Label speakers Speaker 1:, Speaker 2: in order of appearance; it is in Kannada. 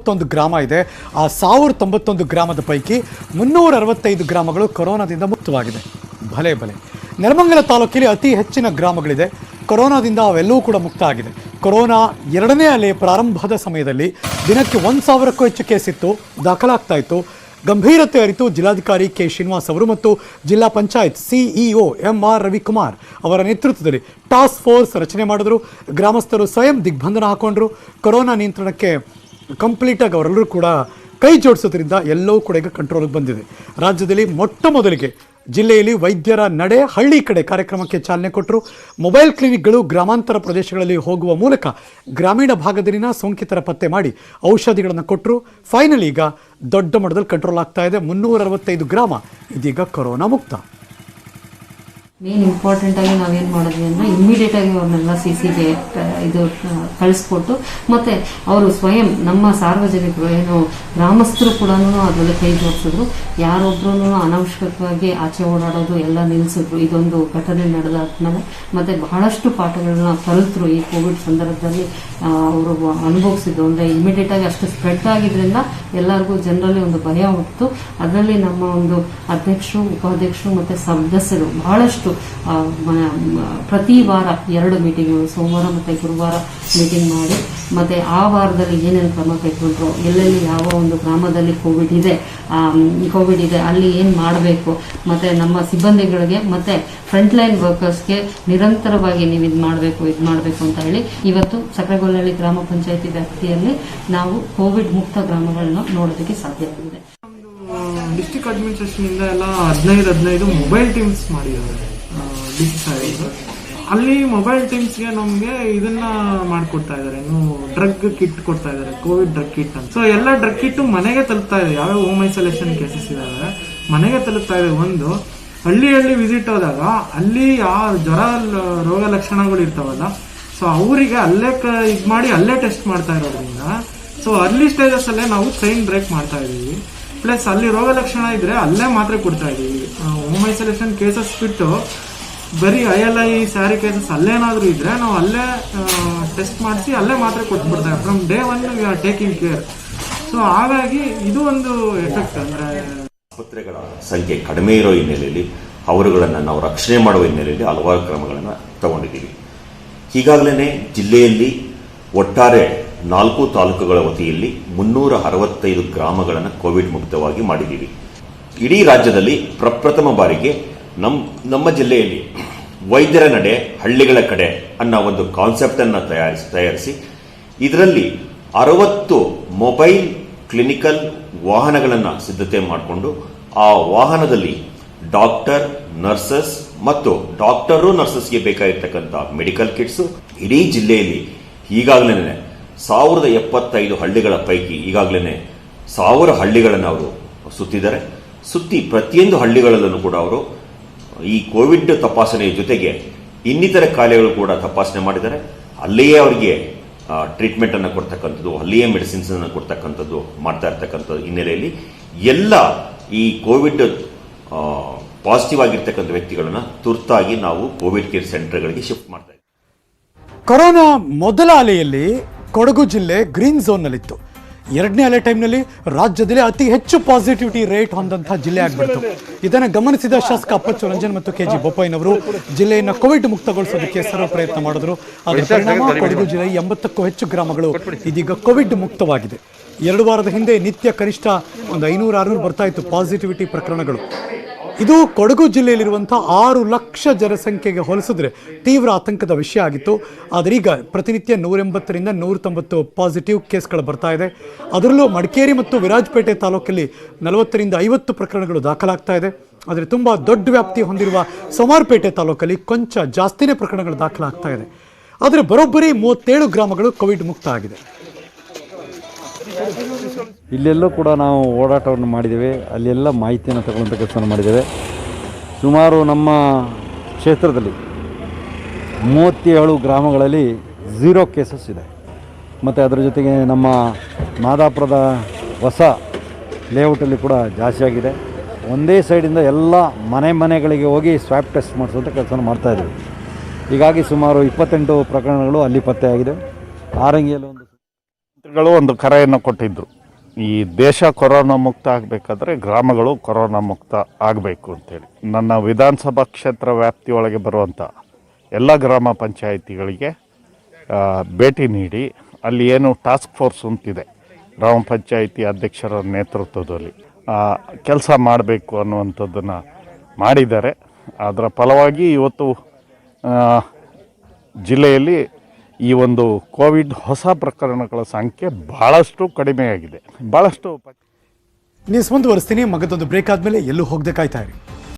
Speaker 1: ತೊಂಬತ್ತೊಂದು ಗ್ರಾಮ ಇದೆ. ಆ ಸಾವಿರದ ತೊಂಬತ್ತೊಂದು ಗ್ರಾಮದ ಪೈಕಿ ಮುನ್ನೂರ ಅರವತ್ತೈದು ಗ್ರಾಮಗಳು ಕೊರೋನಾದಿಂದ ಮುಕ್ತವಾಗಿದೆ. ಭಲೆ ಭಲೆ. ನೆಲಮಂಗಲ ತಾಲೂಕಿನಲ್ಲಿ ಅತಿ ಹೆಚ್ಚಿನ ಗ್ರಾಮಗಳಿದೆ. ಕೊರೋನಾದಿಂದ ಅವೆಲ್ಲವೂ ಕೂಡ ಮುಕ್ತ ಆಗಿದೆ. ಕೊರೋನಾ ಎರಡನೇ ಅಲೆ ಪ್ರಾರಂಭದ ಸಮಯದಲ್ಲಿ ದಿನಕ್ಕೆ ಒಂದು ಸಾವಿರಕ್ಕೂ ಹೆಚ್ಚು ಕೇಸ್ ಇತ್ತು, ದಾಖಲಾಗ್ತಾ ಇತ್ತು. ಗಂಭೀರತೆ ಅರಿತು ಜಿಲ್ಲಾಧಿಕಾರಿ ಕೆ ಶ್ರೀನಿವಾಸ್ ಅವರು ಮತ್ತು ಜಿಲ್ಲಾ panchayat CEO M R Ravikumar ಅವರ ನೇತೃತ್ವದಲ್ಲಿ ಟಾಸ್ಕ್ ಫೋರ್ಸ್ ರಚನೆ ಮಾಡಿದ್ರು. ಗ್ರಾಮಸ್ಥರು ಸ್ವಯಂ ದಿಗ್ಬಂಧನ ಹಾಕೊಂಡ್ರು. ಕೊರೋನಾ ನಿಯಂತ್ರಣಕ್ಕೆ ಕಂಪ್ಲೀಟಾಗಿ ಅವರೆಲ್ಲರೂ ಕೂಡ ಕೈ ಜೋಡಿಸೋದ್ರಿಂದ ಎಲ್ಲವೂ ಕೂಡ ಈಗ ಕಂಟ್ರೋಲ್ಗೆ ಬಂದಿದೆ. ರಾಜ್ಯದಲ್ಲಿ ಮೊಟ್ಟ ಮೊದಲಿಗೆ ಜಿಲ್ಲೆಯಲ್ಲಿ ವೈದ್ಯರ ನಡೆ ಹಳ್ಳಿ ಕಡೆ ಕಾರ್ಯಕ್ರಮಕ್ಕೆ ಚಾಲನೆ ಕೊಟ್ಟರು. ಮೊಬೈಲ್ ಕ್ಲಿನಿಕ್ಗಳು ಗ್ರಾಮಾಂತರ ಪ್ರದೇಶಗಳಲ್ಲಿ ಹೋಗುವ ಮೂಲಕ ಗ್ರಾಮೀಣ ಭಾಗದಲ್ಲಿನ ಸೋಂಕಿತರ ಪತ್ತೆ ಮಾಡಿ ಔಷಧಿಗಳನ್ನು ಕೊಟ್ಟರು. ಫೈನಲಿ ಈಗ ದೊಡ್ಡ ಮಟ್ಟದಲ್ಲಿ ಕಂಟ್ರೋಲ್ ಆಗ್ತಾ ಇದೆ. ಮುನ್ನೂರ ಅರವತ್ತೈದು ಗ್ರಾಮ ಇದೀಗ ಕೊರೋನಾ ಮುಕ್ತ.
Speaker 2: ಮೇನ್ ಇಂಪಾರ್ಟೆಂಟ್ ಆಗಿ ನಾವೇನು ಮಾಡಿದ್ವಿ ಅಂದರೆ ಇಮಿಡಿಯೇಟ್ ಆಗಿ ಅವ್ರನ್ನೆಲ್ಲ ಸಿ ಸಿಗೆ ಇದು ಕಳಿಸ್ಕೊಟ್ಟು, ಮತ್ತೆ ಅವರು ಸ್ವಯಂ ನಮ್ಮ ಸಾರ್ವಜನಿಕರು, ಏನು ಗ್ರಾಮಸ್ಥರು ಕೂಡ ಅದರಲ್ಲಿ ಕೈ ಜೋಡಿಸಿದ್ರು. ಯಾರೊಬ್ರು ಅನಾವಶ್ಯಕವಾಗಿ ಆಚೆ ಓಡಾಡೋದು ಎಲ್ಲ ನಿಲ್ಲಿಸಿದ್ರು. ಇದೊಂದು ಘಟನೆ ನಡೆದಾದ್ಮೇಲೆ ಮತ್ತೆ ಬಹಳಷ್ಟು ಪಾಠಗಳನ್ನ ಕಲಿತರು ಈ ಕೋವಿಡ್ ಸಂದರ್ಭದಲ್ಲಿ. ಅವರು ಅನುಭವಿಸಿದ್ರು ಅಂದ್ರೆ ಇಮಿಡಿಯೇಟ್ ಆಗಿ ಅಷ್ಟು ಸ್ಪ್ರೆಡ್ ಆಗಿದ್ರಿಂದ ಎಲ್ಲರಿಗೂ ಜನರಲ್ಲಿ ಒಂದು ಭಯ ಹುಟ್ಟಿತು. ಅದರಲ್ಲಿ ನಮ್ಮ ಒಂದು ಅಧ್ಯಕ್ಷರು, ಉಪಾಧ್ಯಕ್ಷರು ಮತ್ತೆ ಸದಸ್ಯರು ಬಹಳಷ್ಟು ಪ್ರತಿ ವಾರ ಎರಡು ಮೀಟಿಂಗ್ ಸೋಮವಾರ ಮತ್ತೆ ಗುರುವಾರ ಮೀಟಿಂಗ್ ಮಾಡಿ, ಮತ್ತೆ ಆ ವಾರದಲ್ಲಿ ಏನೇನು ಕ್ರಮ ಕೈಗೊಂಡ್ರು, ಎಲ್ಲೆಲ್ಲಿ ಯಾವ ಒಂದು ಗ್ರಾಮದಲ್ಲಿ ಕೋವಿಡ್ ಇದೆ ಕೋವಿಡ್ ಇದೆ, ಅಲ್ಲಿ ಏನು ಮಾಡಬೇಕು, ಮತ್ತೆ ನಮ್ಮ ಸಿಬ್ಬಂದಿಗಳಿಗೆ, ಮತ್ತೆ ಫ್ರಂಟ್ ಲೈನ್ ವರ್ಕರ್ಸ್ಗೆ ನಿರಂತರವಾಗಿ ನೀವು ಇದು ಮಾಡಬೇಕು ಇದು ಮಾಡಬೇಕು ಅಂತ ಹೇಳಿ ಇವತ್ತು ಸಕ್ರೆಗೊಲ್ಲಹಳ್ಳಿ ಗ್ರಾಮ ಪಂಚಾಯತಿ ವ್ಯಾಪ್ತಿಯಲ್ಲಿ ನಾವು ಕೋವಿಡ್ ಮುಕ್ತ ಗ್ರಾಮಗಳನ್ನ ನೋಡೋದಕ್ಕೆ ಸಾಧ್ಯವಾಗಿದೆ
Speaker 3: ಡಿಸ್ಟಿಕ್ ಅಡ್ಮಿನಿಸ್ಟ್ರೇಷನ್ ಇಂದ ಎಲ್ಲ ಹದಿನೈದು ಹದಿನೈದು ಮೊಬೈಲ್ ಟೀಮ್ಸ್ ಮಾಡಿದ್ದಾರೆ. ಅಲ್ಲಿ ಮೊಬೈಲ್ ಟೀಮ್ಸ್ಗೆ ನಮಗೆ ಇದನ್ನ ಮಾಡ್ಕೊಡ್ತಾ ಇದ್ದಾರೆ ಏನು ಡ್ರಗ್ ಕಿಟ್ ಕೊಡ್ತಾ ಇದ್ದಾರೆ ಕೋವಿಡ್ ಡ್ರಗ್ ಕಿಟ್ ಅಂತ. ಸೊ ಎಲ್ಲ ಡ್ರಗ್ ಕಿಟ್ ಮನೆಗೆ ತಲುಪ್ತಾ ಇದೆ. ಯಾವ್ಯಾವ ಹೋಮ್ ಐಸೋಲೇಷನ್ ಕೇಸಸ್ ಇದಾವೆ? ಮನೆಗೆ ತಲುಪ್ತಾ ಇದೆ. ಒಂದು ಹಳ್ಳಿ ಹಳ್ಳಿ ವಿಸಿಟ್ ಹೋದಾಗ ಅಲ್ಲಿ ಆ ಜ್ವರ ರೋಗ ಲಕ್ಷಣಗಳು ಇರ್ತಾವಲ್ಲ ಸೊ ಅವರಿಗೆ ಅಲ್ಲೇ ಇದ್ ಮಾಡಿ ಅಲ್ಲೇ ಟೆಸ್ಟ್ ಮಾಡ್ತಾ ಇರೋದ್ರಿಂದ ಸೊ ಅರ್ಲಿ ಸ್ಟೇಜಸ್ ಅಲ್ಲೇ ನಾವು ಟ್ರೈನ್ ಬ್ರೇಕ್ ಮಾಡ್ತಾ ಇದೀವಿ ಪ್ಲಸ್ ಅಲ್ಲಿ ರೋಗ ಲಕ್ಷಣ ಇದ್ರೆ ಅಲ್ಲೇ ಮಾತ್ರ ಕೊಡ್ತಾ ಇದೀವಿ ಹೋಮ್ ಐಸೋಲೇಷನ್ ಕೇಸಸ್ ಬಿಟ್ಟು ಬರೀ I L I SARI cases ಅಲ್ಲೇನಾದ್ರೂ ಇದ್ರೆ ನಾವು ಅಲ್ಲೇ ಟೆಸ್ಟ್ ಮಾಡಿಸಿ ಅಲ್ಲೇ ಮಾತ್ರ ಕೊಟ್ಬಿಡ್ತಾರೆ from day one we are taking care so ಹಾಗಾಗಿ ಇದು ಒಂದು ಎಫೆಕ್ಟ್ ಅಂದ್ರೆ
Speaker 4: ಆಸ್ಪತ್ರೆಗಳ ಸಂಖ್ಯೆ ಕಡಿಮೆ ಇರೋ ಹಿನ್ನೆಲೆಯಲ್ಲಿ ಅವರುಗಳನ್ನು ನಾವು ರಕ್ಷಣೆ ಮಾಡುವ ಹಿನ್ನೆಲೆಯಲ್ಲಿ ಹಲವಾರು ಕ್ರಮಗಳನ್ನು ತಗೊಂಡಿದ್ದೀವಿ. ಈಗಾಗಲೇ ಜಿಲ್ಲೆಯಲ್ಲಿ ಒಟ್ಟಾರೆ ನಾಲ್ಕು ತಾಲೂಕುಗಳ ವತಿಯಲ್ಲಿ ಮುನ್ನೂರ ಅರವತ್ತೈದು ಗ್ರಾಮಗಳನ್ನು ಕೋವಿಡ್ ಮುಕ್ತವಾಗಿ ಮಾಡಿದ್ದೀವಿ. ಇಡೀ ರಾಜ್ಯದಲ್ಲಿ ಪ್ರಪ್ರಥಮ ಬಾರಿಗೆ ನಮ್, ನಮ್ಮ ಜಿಲ್ಲೆಯಲ್ಲಿ ವೈದ್ಯರ ನಡೆ, ಹಳ್ಳಿಗಳ ಕಡೆ ಅನ್ನೋ ಒಂದು ಕಾನ್ಸೆಪ್ಟನ್ನು ತಯಾರಿಸಿ ತಯಾರಿಸಿ, ಇದರಲ್ಲಿ ಅರವತ್ತು ಮೊಬೈಲ್ ಕ್ಲಿನಿಕಲ್ ವಾಹನಗಳನ್ನು ಸಿದ್ಧತೆ ಮಾಡಿಕೊಂಡು ಆ ವಾಹನದಲ್ಲಿ ಡಾಕ್ಟರ್ ನರ್ಸಸ್ ಮತ್ತು ಡಾಕ್ಟರು ನರ್ಸಸ್ಗೆ ಬೇಕಾಗಿರ್ತಕ್ಕಂಥ ಮೆಡಿಕಲ್ ಕಿಟ್ಸು ಇಡೀ ಜಿಲ್ಲೆಯಲ್ಲಿ ಈಗಾಗಲೇ ಸಾವಿರದ ಎಪ್ಪತ್ತೈದು ಹಳ್ಳಿಗಳ ಪೈಕಿ ಈಗಾಗಲೇ ಸಾವಿರ ಹಳ್ಳಿಗಳನ್ನು ಅವರು ಸುತ್ತಿದ್ದಾರೆ. ಸುತ್ತಿ ಪ್ರತಿಯೊಂದು ಹಳ್ಳಿಗಳಲ್ಲೂ ಕೂಡ ಅವರು ಈ ಕೋವಿಡ್ ತಪಾಸಣೆಯ ಜೊತೆಗೆ ಇನ್ನಿತರ ಕಾಯಿಲೆಗಳು ಕೂಡ ತಪಾಸಣೆ ಮಾಡಿದ್ದಾರೆ. ಅಲ್ಲಿಯೇ ಅವರಿಗೆ ಟ್ರೀಟ್ಮೆಂಟ್ ಅನ್ನು ಕೊಡ್ತಕ್ಕಂಥದ್ದು, ಅಲ್ಲಿಯೇ ಮೆಡಿಸಿನ್ಸ್ ಅನ್ನು ಕೊಡ್ತಕ್ಕಂಥದ್ದು ಮಾಡ್ತಾ ಇರ್ತಕ್ಕಂಥ ಹಿನ್ನೆಲೆಯಲ್ಲಿ ಎಲ್ಲ ಈ ಕೋವಿಡ್ ಪಾಸಿಟಿವ್ ಆಗಿರ್ತಕ್ಕಂಥ ವ್ಯಕ್ತಿಗಳನ್ನ ತುರ್ತಾಗಿ ನಾವು ಕೋವಿಡ್ ಕೇರ್ ಸೆಂಟರ್ಗಳಿಗೆ ಶಿಫ್ಟ್ ಮಾಡ್ತಾ ಇದ್ದೀವಿ.
Speaker 1: ಕೊರೋನಾ ಮೊದಲ ಅಲೆಯಲ್ಲಿ ಕೊಡಗು ಜಿಲ್ಲೆ ಗ್ರೀನ್ ಝೋನ್ನಲ್ಲಿತ್ತು. ಎರಡನೇ ಅಲೆ ಟೈಮ್ನಲ್ಲಿ ರಾಜ್ಯದಲ್ಲಿ ಅತಿ ಹೆಚ್ಚು ಪಾಸಿಟಿವಿಟಿ ರೇಟ್ ಹೊಂದಂತಹ ಜಿಲ್ಲೆ ಆಗ್ಬಿಡ್ತು. ಇದನ್ನು ಗಮನಿಸಿದ ಶಾಸಕ ಅಪ್ಪಚ್ಚು ರಂಜನ್ ಮತ್ತು ಕೆ ಜಿ ಬೊಪ್ಪಯ್ಯನವರು ಜಿಲ್ಲೆಯನ್ನು ಕೋವಿಡ್ ಮುಕ್ತಗೊಳಿಸೋದಕ್ಕೆ ಸರ್ವ ಪ್ರಯತ್ನ ಮಾಡಿದ್ರು. ಅದರ ಪರಿಣಾಮ ಕೊಡಗು ಜಿಲ್ಲೆ ಎಂಬತ್ತಕ್ಕೂ ಹೆಚ್ಚು ಗ್ರಾಮಗಳು ಇದೀಗ ಕೋವಿಡ್ ಮುಕ್ತವಾಗಿದೆ. ಎರಡು ವಾರದ ಹಿಂದೆ ನಿತ್ಯ ಕನಿಷ್ಠ ಒಂದು ಐನೂರು ಆರುನೂರು ಬರ್ತಾ ಇತ್ತು ಪಾಸಿಟಿವಿಟಿ ಪ್ರಕರಣಗಳು. ಇದು ಕೊಡಗು ಜಿಲ್ಲೆಯಲ್ಲಿರುವಂಥ ಆರು ಲಕ್ಷ ಜನಸಂಖ್ಯೆಗೆ ಹೋಲಿಸಿದ್ರೆ ತೀವ್ರ ಆತಂಕದ ವಿಷಯ ಆಗಿತ್ತು. ಆದರೆ ಈಗ ಪ್ರತಿನಿತ್ಯ ನೂರೆಂಬತ್ತರಿಂದ ನೂರ ತೊಂಬತ್ತು ಪಾಸಿಟಿವ್ ಕೇಸ್ಗಳು ಬರ್ತಾ ಇದೆ. ಅದರಲ್ಲೂ ಮಡಿಕೇರಿ ಮತ್ತು ವಿರಾಜಪೇಟೆ ತಾಲೂಕಲ್ಲಿ ನಲವತ್ತರಿಂದ ಐವತ್ತು ಪ್ರಕರಣಗಳು ದಾಖಲಾಗ್ತಾ ಇದೆ. ಆದರೆ ತುಂಬ ದೊಡ್ಡ ವ್ಯಾಪ್ತಿ ಹೊಂದಿರುವ ಸೋಮಾರ್ಪೇಟೆ ತಾಲೂಕಲ್ಲಿ ಕೊಂಚ ಜಾಸ್ತಿನೇ ಪ್ರಕರಣಗಳು ದಾಖಲಾಗ್ತಾ ಇದೆ. ಆದರೆ ಬರೋಬ್ಬರಿ ಮೂವತ್ತೇಳು ಗ್ರಾಮಗಳು ಕೋವಿಡ್ ಮುಕ್ತ ಆಗಿದೆ.
Speaker 5: ಇಲ್ಲೆಲ್ಲೂ ಕೂಡ ನಾವು ಓಡಾಟವನ್ನು ಮಾಡಿದ್ದೇವೆ. ಅಲ್ಲೆಲ್ಲ ಮಾಹಿತಿಯನ್ನು ತಗೊಳ್ಳುವಂಥ ಕೆಲಸವನ್ನು ಮಾಡಿದ್ದೇವೆ. ಸುಮಾರು ನಮ್ಮ ಕ್ಷೇತ್ರದಲ್ಲಿ ಮೂವತ್ತೇಳು ಗ್ರಾಮಗಳಲ್ಲಿ ಝೀರೋ ಕೇಸಸ್ ಇದೆ. ಮತ್ತು ಅದರ ಜೊತೆಗೆ ನಮ್ಮ ಮಾದಾಪುರದ ಹೊಸ ಲೇಔಟಲ್ಲಿ ಕೂಡ ಜಾಸ್ತಿ ಆಗಿದೆ. ಒಂದೇ ಸೈಡಿಂದ ಎಲ್ಲ ಮನೆ ಮನೆಗಳಿಗೆ ಹೋಗಿ ಸ್ವ್ಯಾಪ್ ಟೆಸ್ಟ್ ಮಾಡಿಸುವಂಥ ಕೆಲಸವನ್ನು ಮಾಡ್ತಾಯಿದ್ದೀವಿ ಹೀಗಾಗಿ ಸುಮಾರು ಇಪ್ಪತ್ತೆಂಟು ಪ್ರಕರಣಗಳು ಅಲ್ಲಿ ಪತ್ತೆಯಾಗಿದೆ ಆರಂಗಿಯಲ್ಲಿ ಒಂದು
Speaker 6: ಒಂದು ಕರೆಯನ್ನು ಕೊಟ್ಟಿದ್ದರು ಈ ದೇಶ ಕೊರೋನಾ ಮುಕ್ತ ಆಗಬೇಕಾದ್ರೆ ಗ್ರಾಮಗಳು ಕೊರೋನಾ ಮುಕ್ತ ಆಗಬೇಕು ಅಂತೇಳಿ. ನನ್ನ ವಿಧಾನಸಭಾ ಕ್ಷೇತ್ರ ವ್ಯಾಪ್ತಿಯೊಳಗೆ ಬರುವಂಥ ಎಲ್ಲ ಗ್ರಾಮ ಪಂಚಾಯಿತಿಗಳಿಗೆ ಭೇಟಿ ನೀಡಿ, ಅಲ್ಲಿ ಏನು ಟಾಸ್ಕ್ ಫೋರ್ಸ್ ಅಂತಿದೆ ಗ್ರಾಮ ಪಂಚಾಯಿತಿ ಅಧ್ಯಕ್ಷರ ನೇತೃತ್ವದಲ್ಲಿ ಕೆಲಸ ಮಾಡಬೇಕು ಅನ್ನುವಂಥದ್ದನ್ನು ಮಾಡಿದ್ದಾರೆ. ಅದರ ಫಲವಾಗಿ ಇವತ್ತು ಜಿಲ್ಲೆಯಲ್ಲಿ ಈ ಒಂದು ಕೋವಿಡ್ ಹೊಸ ಪ್ರಕರಣಗಳ ಸಂಖ್ಯೆ ಭಾಳಷ್ಟು ಕಡಿಮೆಯಾಗಿದೆ. ಭಾಳಷ್ಟು
Speaker 1: ನ್ಯೂಸ್ ಮುಂದುವರಿಸ್ತೀನಿ, ಮಗದೊಂದು ಬ್ರೇಕ್ ಆದಮೇಲೆ ಎಲ್ಲೂ ಹೋಗ್ಬೇಕಾಯ್ತಾ ಕಾಯ್ತಾ ಇರಿ.